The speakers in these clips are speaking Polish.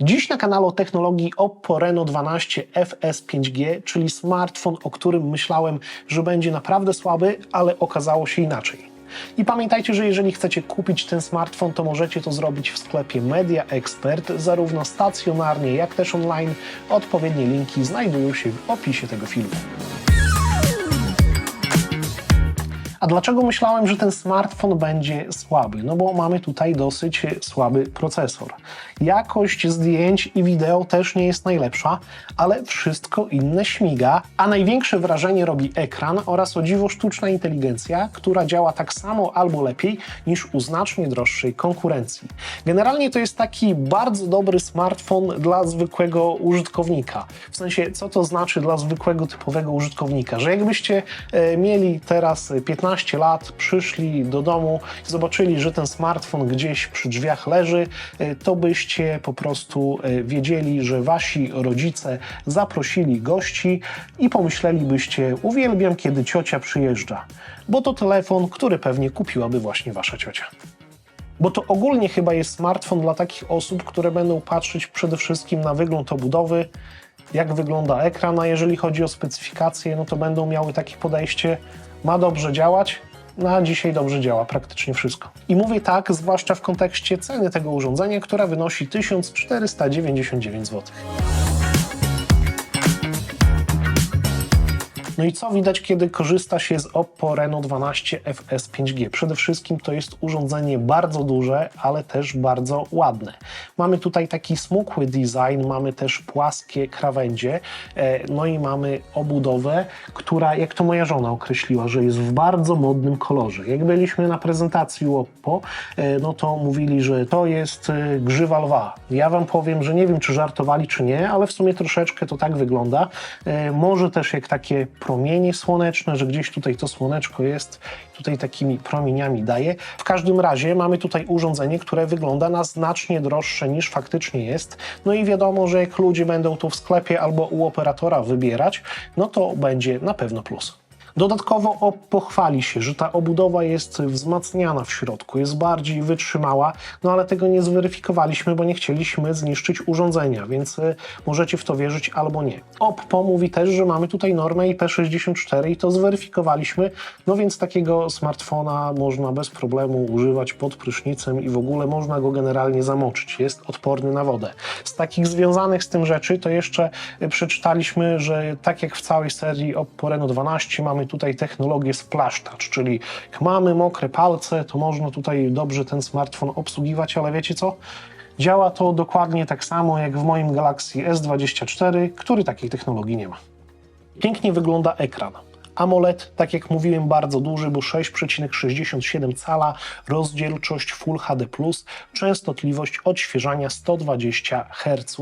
Dziś na kanale o technologii Oppo Reno 12 FS 5G, czyli smartfon, o którym myślałem, że będzie naprawdę słaby, ale okazało się inaczej. I pamiętajcie, że jeżeli chcecie kupić ten smartfon, to możecie to zrobić w sklepie Media Expert, zarówno stacjonarnie, jak też online. Odpowiednie linki znajdują się w opisie tego filmu. A dlaczego myślałem, że ten smartfon będzie słaby? No bo mamy tutaj dosyć słaby procesor. Jakość zdjęć i wideo też nie jest najlepsza, ale wszystko inne śmiga, a największe wrażenie robi ekran oraz o dziwo sztuczna inteligencja, która działa tak samo albo lepiej niż u znacznie droższej konkurencji. Generalnie to jest taki bardzo dobry smartfon dla zwykłego użytkownika. W sensie, co to znaczy dla zwykłego typowego użytkownika? Że jakbyście e, mieli teraz 15 lat, przyszli do domu i zobaczyli, że ten smartfon gdzieś przy drzwiach leży, e, to byście po prostu e, wiedzieli, że wasi rodzice zaprosili gości i pomyślelibyście, uwielbiam, kiedy ciocia przyjeżdża, bo to telefon, który pewnie kupiłaby właśnie wasza ciocia. Bo to ogólnie chyba jest smartfon dla takich osób, które będą patrzeć przede wszystkim na wygląd obudowy, jak wygląda ekran, a jeżeli chodzi o specyfikacje, no to będą miały takie podejście, ma dobrze działać, na dzisiaj dobrze działa praktycznie wszystko. I mówię tak, zwłaszcza w kontekście ceny tego urządzenia, która wynosi 1499 zł. No i co widać, kiedy korzysta się z Oppo Reno 12 FS 5G? Przede wszystkim to jest urządzenie bardzo duże, ale też bardzo ładne. Mamy tutaj taki smukły design, mamy też płaskie krawędzie, e, no i mamy obudowę, która, jak to moja żona określiła, że jest w bardzo modnym kolorze. Jak byliśmy na prezentacji u Oppo, e, no to mówili, że to jest e, grzywa lwa. Ja wam powiem, że nie wiem, czy żartowali, czy nie, ale w sumie troszeczkę to tak wygląda. Może też jak takie promienie słoneczne, że gdzieś tutaj to słoneczko jest, tutaj takimi promieniami daje. W każdym razie mamy tutaj urządzenie, które wygląda na znacznie droższe niż faktycznie jest. No i wiadomo, że jak ludzie będą to w sklepie albo u operatora wybierać, no to będzie na pewno plus. Dodatkowo Oppo chwali się, że ta obudowa jest wzmacniana w środku, jest bardziej wytrzymała, no ale tego nie zweryfikowaliśmy, bo nie chcieliśmy zniszczyć urządzenia, więc y, możecie w to wierzyć albo nie. Oppo mówi też, że mamy tutaj normę IP64 i to zweryfikowaliśmy, no więc takiego smartfona można bez problemu używać pod prysznicem i w ogóle można go generalnie zamoczyć. Jest odporny na wodę. Z takich związanych z tym rzeczy to jeszcze y, przeczytaliśmy, że tak jak w całej serii Oppo Reno 12 mamy tutaj technologię Splash Touch, czyli jak mamy mokre palce, to można tutaj dobrze ten smartfon obsługiwać, ale wiecie co? Działa to dokładnie tak samo jak w moim Galaxy S24, który takiej technologii nie ma. Pięknie wygląda ekran. AMOLED, tak jak mówiłem, bardzo duży, bo 6,67 cala, rozdzielczość Full HD+, częstotliwość odświeżania 120 Hz.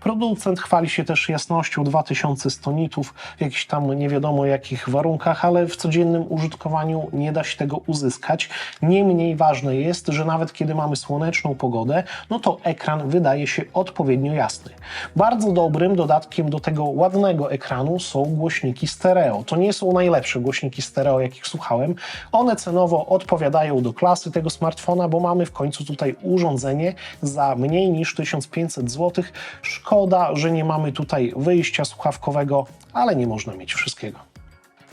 Producent chwali się też jasnością 2100 nitów w jakichś tam nie wiadomo jakich warunkach, ale w codziennym użytkowaniu nie da się tego uzyskać. Niemniej ważne jest, że nawet kiedy mamy słoneczną pogodę, no to ekran wydaje się odpowiednio jasny. Bardzo dobrym dodatkiem do tego ładnego ekranu są głośniki stereo. To nie są najlepsze głośniki stereo, jakich słuchałem. One cenowo odpowiadają do klasy tego smartfona, bo mamy w końcu tutaj urządzenie za mniej niż 1500 zł. Szkoda, że nie mamy tutaj wyjścia słuchawkowego, ale nie można mieć wszystkiego.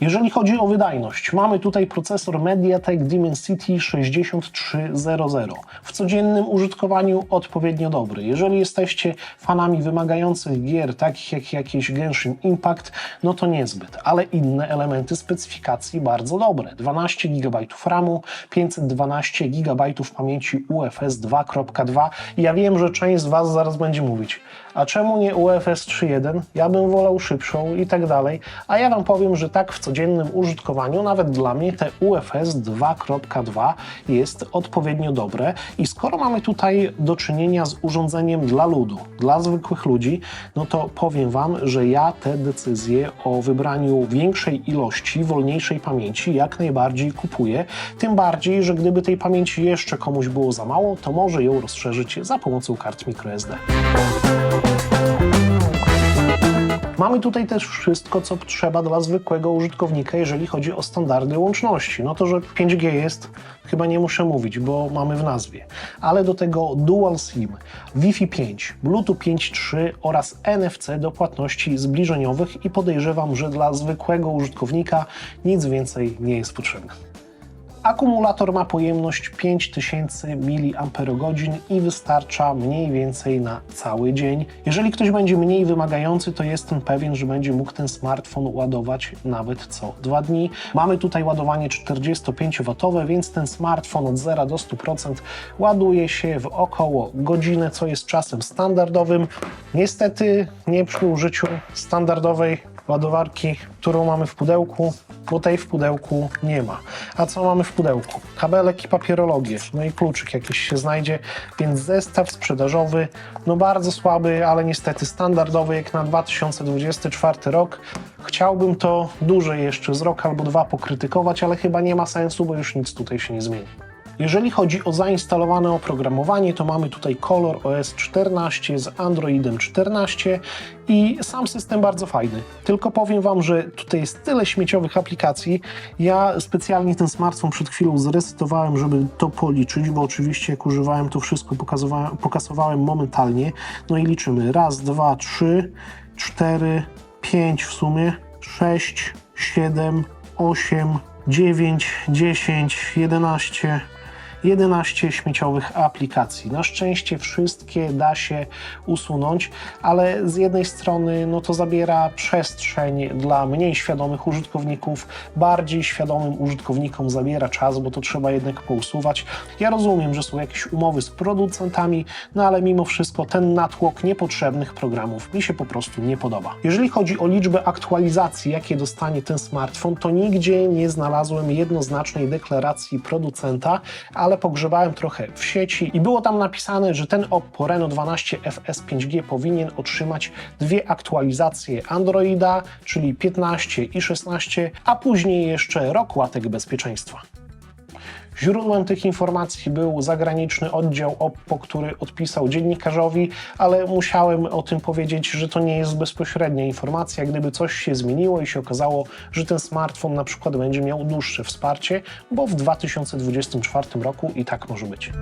Jeżeli chodzi o wydajność, mamy tutaj procesor MediaTek Dimensity 6300. W codziennym użytkowaniu odpowiednio dobry. Jeżeli jesteście fanami wymagających gier, takich jak jakieś Genshin Impact, no to niezbyt, ale inne elementy specyfikacji bardzo dobre. 12 GB RAMu, 512 GB pamięci UFS 2.2. Ja wiem, że część z Was zaraz będzie mówić, a czemu nie UFS 3.1? Ja bym wolał szybszą i tak dalej. A ja Wam powiem, że tak w codziennym użytkowaniu, nawet dla mnie, te UFS 2.2 jest odpowiednio dobre. I skoro mamy tutaj do czynienia z urządzeniem dla ludu, dla zwykłych ludzi, no to powiem Wam, że ja te decyzje o wybraniu większej ilości, wolniejszej pamięci jak najbardziej kupuję. Tym bardziej, że gdyby tej pamięci jeszcze komuś było za mało, to może ją rozszerzyć za pomocą kart microSD. Mamy tutaj też wszystko, co trzeba dla zwykłego użytkownika, jeżeli chodzi o standardy łączności. No to, że 5G jest, chyba nie muszę mówić, bo mamy w nazwie. Ale do tego Dual SIM, Wi-Fi 5, Bluetooth 5.3 oraz NFC do płatności zbliżeniowych i podejrzewam, że dla zwykłego użytkownika nic więcej nie jest potrzebne. Akumulator ma pojemność 5000 mAh i wystarcza mniej więcej na cały dzień. Jeżeli ktoś będzie mniej wymagający, to jestem pewien, że będzie mógł ten smartfon ładować nawet co dwa dni. Mamy tutaj ładowanie 45W, więc ten smartfon od 0 do 100% ładuje się w około godzinę, co jest czasem standardowym. Niestety nie przy użyciu standardowej ładowarki, którą mamy w pudełku, bo tej w pudełku nie ma. A co mamy w pudełku? Kabelek i papierologię, no i kluczyk jakiś się znajdzie, więc zestaw sprzedażowy, no bardzo słaby, ale niestety standardowy jak na 2024 rok. Chciałbym to dłużej jeszcze z rok albo dwa pokrytykować, ale chyba nie ma sensu, bo już nic tutaj się nie zmieni. Jeżeli chodzi o zainstalowane oprogramowanie, to mamy tutaj Color OS 14 z Androidem 14 i sam system bardzo fajny. Tylko powiem Wam, że tutaj jest tyle śmieciowych aplikacji. Ja specjalnie ten smartfon przed chwilą zresetowałem, żeby to policzyć, bo oczywiście jak używałem to wszystko pokasowałem momentalnie. No i liczymy. Raz, dwa, trzy, cztery, pięć w sumie, sześć, siedem, osiem, dziewięć, dziesięć, jedenaście. 11 śmieciowych aplikacji. Na szczęście wszystkie da się usunąć, ale z jednej strony no to zabiera przestrzeń dla mniej świadomych użytkowników, bardziej świadomym użytkownikom zabiera czas, bo to trzeba jednak pousuwać. Ja rozumiem, że są jakieś umowy z producentami, no ale mimo wszystko ten natłok niepotrzebnych programów mi się po prostu nie podoba. Jeżeli chodzi o liczbę aktualizacji, jakie dostanie ten smartfon, to nigdzie nie znalazłem jednoznacznej deklaracji producenta, ale pogrzebałem trochę w sieci i było tam napisane, że ten Oppo Reno 12 FS 5G powinien otrzymać dwie aktualizacje Androida, czyli 15 i 16, a później jeszcze rok łatek bezpieczeństwa. Źródłem tych informacji był zagraniczny oddział Oppo, który odpisał dziennikarzowi, ale musiałem o tym powiedzieć, że to nie jest bezpośrednia informacja. Gdyby coś się zmieniło i się okazało, że ten smartfon na przykład będzie miał dłuższe wsparcie, bo w 2024 roku i tak może być.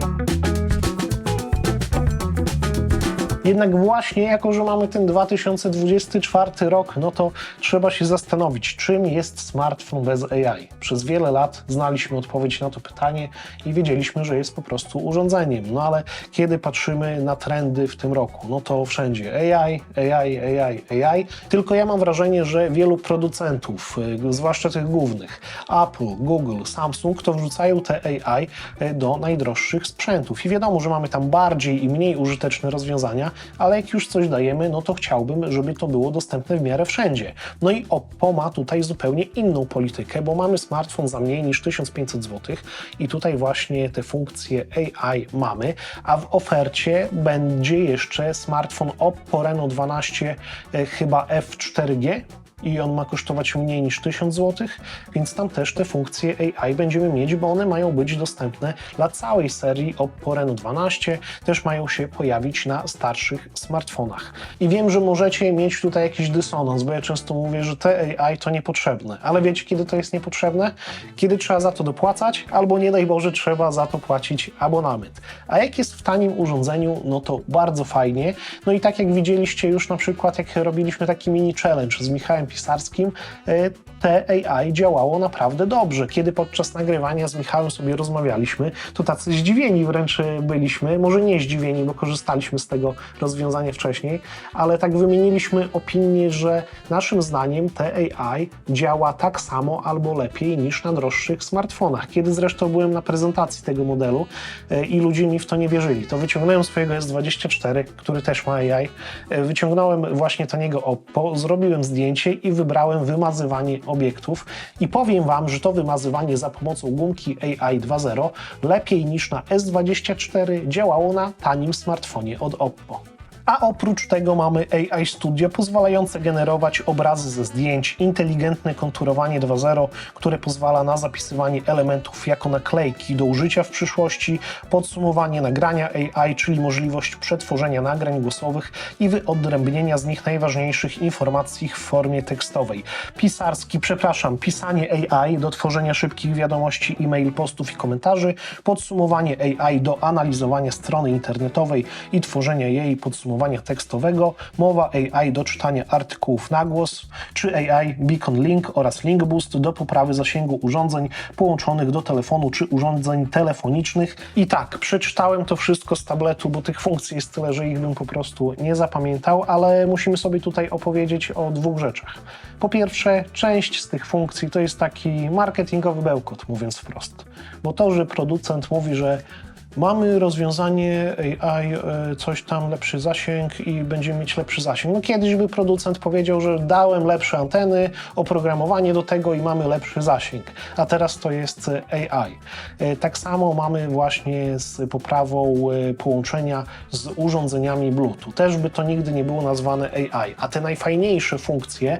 Jednak właśnie jako, że mamy ten 2024 rok, no to trzeba się zastanowić, czym jest smartfon bez AI. Przez wiele lat znaliśmy odpowiedź na to pytanie i wiedzieliśmy, że jest po prostu urządzeniem. No ale kiedy patrzymy na trendy w tym roku, no to wszędzie AI, AI, AI, AI. Tylko ja mam wrażenie, że wielu producentów, y, zwłaszcza tych głównych, Apple, Google, Samsung, to wrzucają te AI y, do najdroższych sprzętów. I wiadomo, że mamy tam bardziej i mniej użyteczne rozwiązania, ale jak już coś dajemy, no to chciałbym, żeby to było dostępne w miarę wszędzie. No i Oppo ma tutaj zupełnie inną politykę, bo mamy smartfon za mniej niż 1500 zł i tutaj właśnie te funkcje AI mamy, a w ofercie będzie jeszcze smartfon Oppo Reno 12 e, chyba F4G, i on ma kosztować mniej niż 1000 zł, więc tam też te funkcje AI będziemy mieć, bo one mają być dostępne dla całej serii Oppo Reno 12, też mają się pojawić na starszych smartfonach. I wiem, że możecie mieć tutaj jakiś dysonans, bo ja często mówię, że te AI to niepotrzebne, ale wiecie kiedy to jest niepotrzebne? Kiedy trzeba za to dopłacać, albo nie daj Boże trzeba za to płacić abonament. A jak jest w tanim urządzeniu, no to bardzo fajnie. No i tak jak widzieliście już na przykład, jak robiliśmy taki mini challenge z Michałem pisarskim, e, te AI działało naprawdę dobrze. Kiedy podczas nagrywania z Michałem sobie rozmawialiśmy, to tacy zdziwieni wręcz byliśmy, może nie zdziwieni, bo korzystaliśmy z tego rozwiązania wcześniej, ale tak wymieniliśmy opinię, że naszym zdaniem te AI działa tak samo albo lepiej niż na droższych smartfonach. Kiedy zresztą byłem na prezentacji tego modelu e, i ludzie mi w to nie wierzyli, to wyciągnąłem swojego S24, który też ma AI, e, wyciągnąłem właśnie taniego Oppo, zrobiłem zdjęcie i wybrałem wymazywanie obiektów i powiem Wam, że to wymazywanie za pomocą gumki AI 2.0 lepiej niż na S24 działało na tanim smartfonie od Oppo. A oprócz tego mamy AI Studio pozwalające generować obrazy ze zdjęć, inteligentne konturowanie 2.0, które pozwala na zapisywanie elementów jako naklejki do użycia w przyszłości, podsumowanie nagrania AI, czyli możliwość przetworzenia nagrań głosowych i wyodrębnienia z nich najważniejszych informacji w formie tekstowej. Pisarski, przepraszam, pisanie AI do tworzenia szybkich wiadomości, e-mail, postów i komentarzy, podsumowanie AI do analizowania strony internetowej i tworzenia jej podsumowania tekstowego, mowa AI do czytania artykułów na głos, czy AI Beacon Link oraz Link Boost do poprawy zasięgu urządzeń połączonych do telefonu czy urządzeń telefonicznych. I tak, przeczytałem to wszystko z tabletu, bo tych funkcji jest tyle, że ich bym po prostu nie zapamiętał, ale musimy sobie tutaj opowiedzieć o dwóch rzeczach. Po pierwsze, część z tych funkcji to jest taki marketingowy bełkot, mówiąc wprost. Bo to, że producent mówi, że mamy rozwiązanie AI, e, coś tam, lepszy zasięg i będziemy mieć lepszy zasięg. No kiedyś by producent powiedział, że dałem lepsze anteny, oprogramowanie do tego i mamy lepszy zasięg, a teraz to jest AI. E, Tak samo mamy właśnie z poprawą e, połączenia z urządzeniami Bluetooth. Też by to nigdy nie było nazwane AI, a te najfajniejsze funkcje,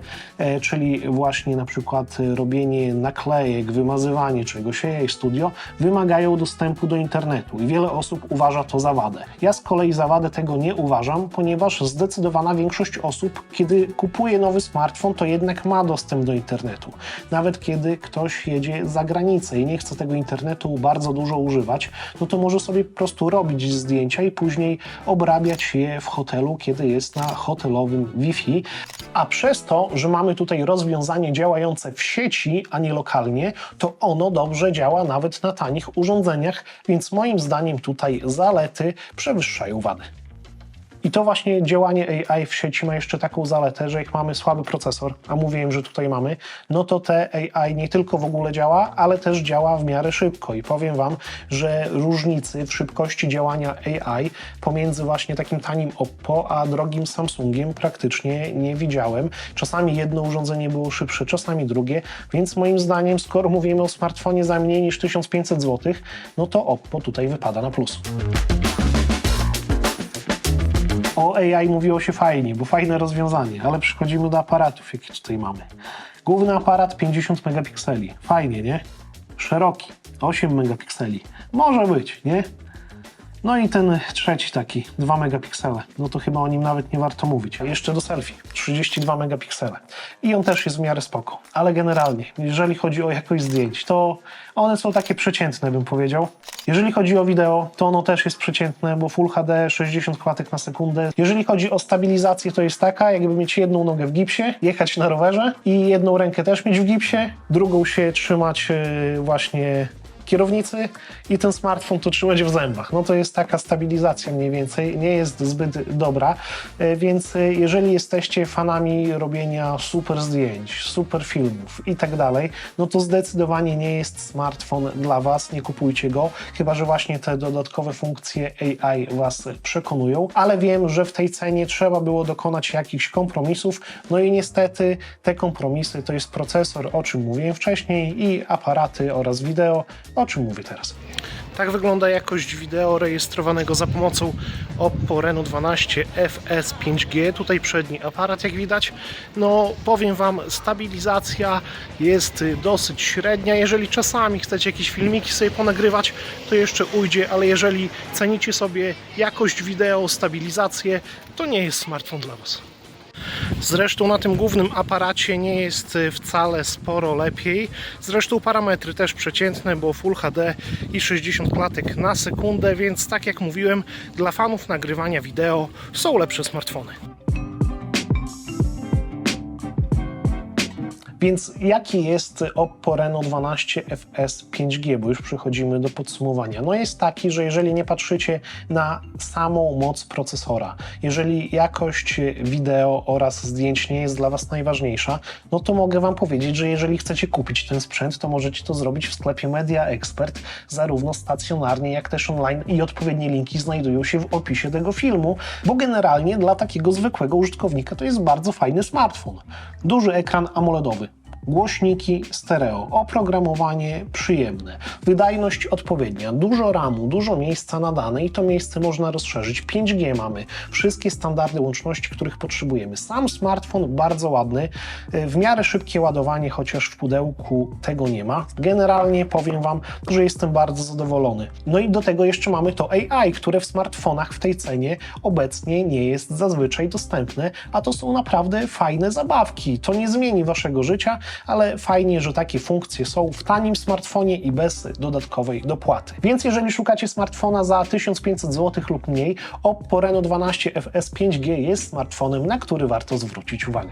czyli właśnie na przykład robienie naklejek, wymazywanie czegoś, AI Studio, wymagają dostępu do internetu i wiele osób uważa to za wadę. Ja z kolei za wadę tego nie uważam, ponieważ zdecydowana większość osób, kiedy kupuje nowy smartfon, to jednak ma dostęp do internetu. Nawet kiedy ktoś jedzie za granicę i nie chce tego internetu bardzo dużo używać, no to może sobie po prostu robić zdjęcia i później obrabiać je w hotelu, kiedy jest na hotelowym Wi-Fi. A przez to, że mamy tutaj rozwiązanie działające w sieci, a nie lokalnie, to ono dobrze działa nawet na tanich urządzeniach, więc moim zdaniem tutaj zalety przewyższają wady. I to właśnie działanie AI w sieci ma jeszcze taką zaletę, że jak mamy słaby procesor, a mówiłem, że tutaj mamy, no to te AI nie tylko w ogóle działa, ale też działa w miarę szybko. I powiem Wam, że różnicy w szybkości działania AI pomiędzy właśnie takim tanim Oppo a drogim Samsungiem praktycznie nie widziałem. Czasami jedno urządzenie było szybsze, czasami drugie, więc moim zdaniem, skoro mówimy o smartfonie za mniej niż 1500 zł, no to Oppo tutaj wypada na plus. O AI mówiło się fajnie, bo fajne rozwiązanie, ale przechodzimy do aparatów, jakie tutaj mamy. Główny aparat 50 megapikseli. Fajnie, nie? Szeroki 8 megapikseli. Może być, nie? No i ten trzeci taki, 2 megapiksele. No to chyba o nim nawet nie warto mówić. Jeszcze do selfie, 32 megapiksele. I on też jest w miarę spoko. Ale generalnie, jeżeli chodzi o jakość zdjęć, to one są takie przeciętne, bym powiedział. Jeżeli chodzi o wideo, to ono też jest przeciętne, bo Full HD 60 klatek na sekundę. Jeżeli chodzi o stabilizację, to jest taka, jakby mieć jedną nogę w gipsie, jechać na rowerze i jedną rękę też mieć w gipsie, drugą się trzymać e, właśnie kierownicy i ten smartfon to trzymać w zębach. No to jest taka stabilizacja mniej więcej, nie jest zbyt dobra, e, więc e, jeżeli jesteście fanami robienia super zdjęć, super filmów i tak dalej, no to zdecydowanie nie jest smartfon dla Was, nie kupujcie go, chyba że właśnie te dodatkowe funkcje AI Was przekonują, ale wiem, że w tej cenie trzeba było dokonać jakichś kompromisów, no i niestety te kompromisy to jest procesor, o czym mówiłem wcześniej i aparaty oraz wideo, o czym mówię teraz. Tak wygląda jakość wideo rejestrowanego za pomocą Oppo Reno 12 FS 5G. Tutaj przedni aparat, jak widać. No, powiem Wam, stabilizacja jest y, dosyć średnia. Jeżeli czasami chcecie jakieś filmiki sobie ponagrywać, to jeszcze ujdzie, ale jeżeli cenicie sobie jakość wideo, stabilizację, to nie jest smartfon dla Was. Zresztą na tym głównym aparacie nie jest y, wcale sporo lepiej. Zresztą parametry też przeciętne, bo Full HD i 60 klatek na sekundę, więc tak jak mówiłem, dla fanów nagrywania wideo są lepsze smartfony. Więc jaki jest Oppo Reno 12 FS 5G, bo już przechodzimy do podsumowania? No jest taki, że jeżeli nie patrzycie na samą moc procesora, jeżeli jakość wideo oraz zdjęć nie jest dla Was najważniejsza, no to mogę Wam powiedzieć, że jeżeli chcecie kupić ten sprzęt, to możecie to zrobić w sklepie Media Expert, zarówno stacjonarnie, jak też online i odpowiednie linki znajdują się w opisie tego filmu, bo generalnie dla takiego zwykłego użytkownika to jest bardzo fajny smartfon. Duży ekran AMOLEDowy, Głośniki stereo, oprogramowanie przyjemne, wydajność odpowiednia, dużo RAMu, dużo miejsca na dane i to miejsce można rozszerzyć. 5G mamy, wszystkie standardy łączności, których potrzebujemy. Sam smartfon bardzo ładny, y, w miarę szybkie ładowanie, chociaż w pudełku tego nie ma. Generalnie powiem Wam, że jestem bardzo zadowolony. No i do tego jeszcze mamy to AI, które w smartfonach w tej cenie obecnie nie jest zazwyczaj dostępne, a to są naprawdę fajne zabawki. To nie zmieni Waszego życia, ale fajnie, że takie funkcje są w tanim smartfonie i bez dodatkowej dopłaty. Więc jeżeli szukacie smartfona za 1500 zł lub mniej, Oppo Reno 12 FS 5G jest smartfonem, na który warto zwrócić uwagę.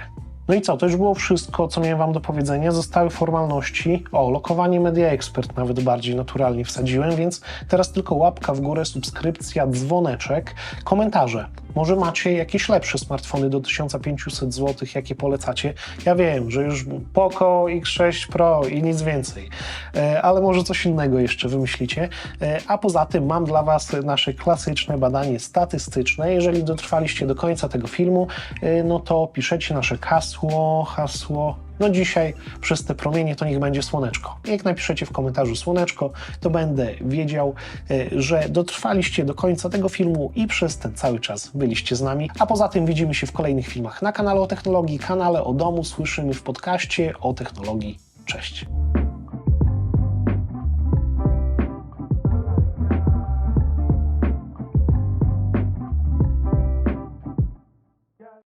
No i co, to już było wszystko, co miałem Wam do powiedzenia. Zostały formalności. O, lokowanie Media Expert nawet bardziej naturalnie wsadziłem, więc teraz tylko łapka w górę, subskrypcja, dzwoneczek, komentarze. Może macie jakieś lepsze smartfony do 1500 zł, jakie polecacie. Ja wiem, że już Poco X6 Pro i nic więcej, E, ale może coś innego jeszcze wymyślicie. E, A poza tym mam dla Was nasze klasyczne badanie statystyczne. Jeżeli dotrwaliście do końca tego filmu, e, no to piszecie nasze hasło, hasło. No dzisiaj przez te promienie to niech będzie słoneczko. Jak napiszecie w komentarzu słoneczko, to będę wiedział, e, że dotrwaliście do końca tego filmu i przez ten cały czas byliście z nami. A poza tym widzimy się w kolejnych filmach na kanale o technologii, kanale o domu, słyszymy w podcaście o technologii. Cześć.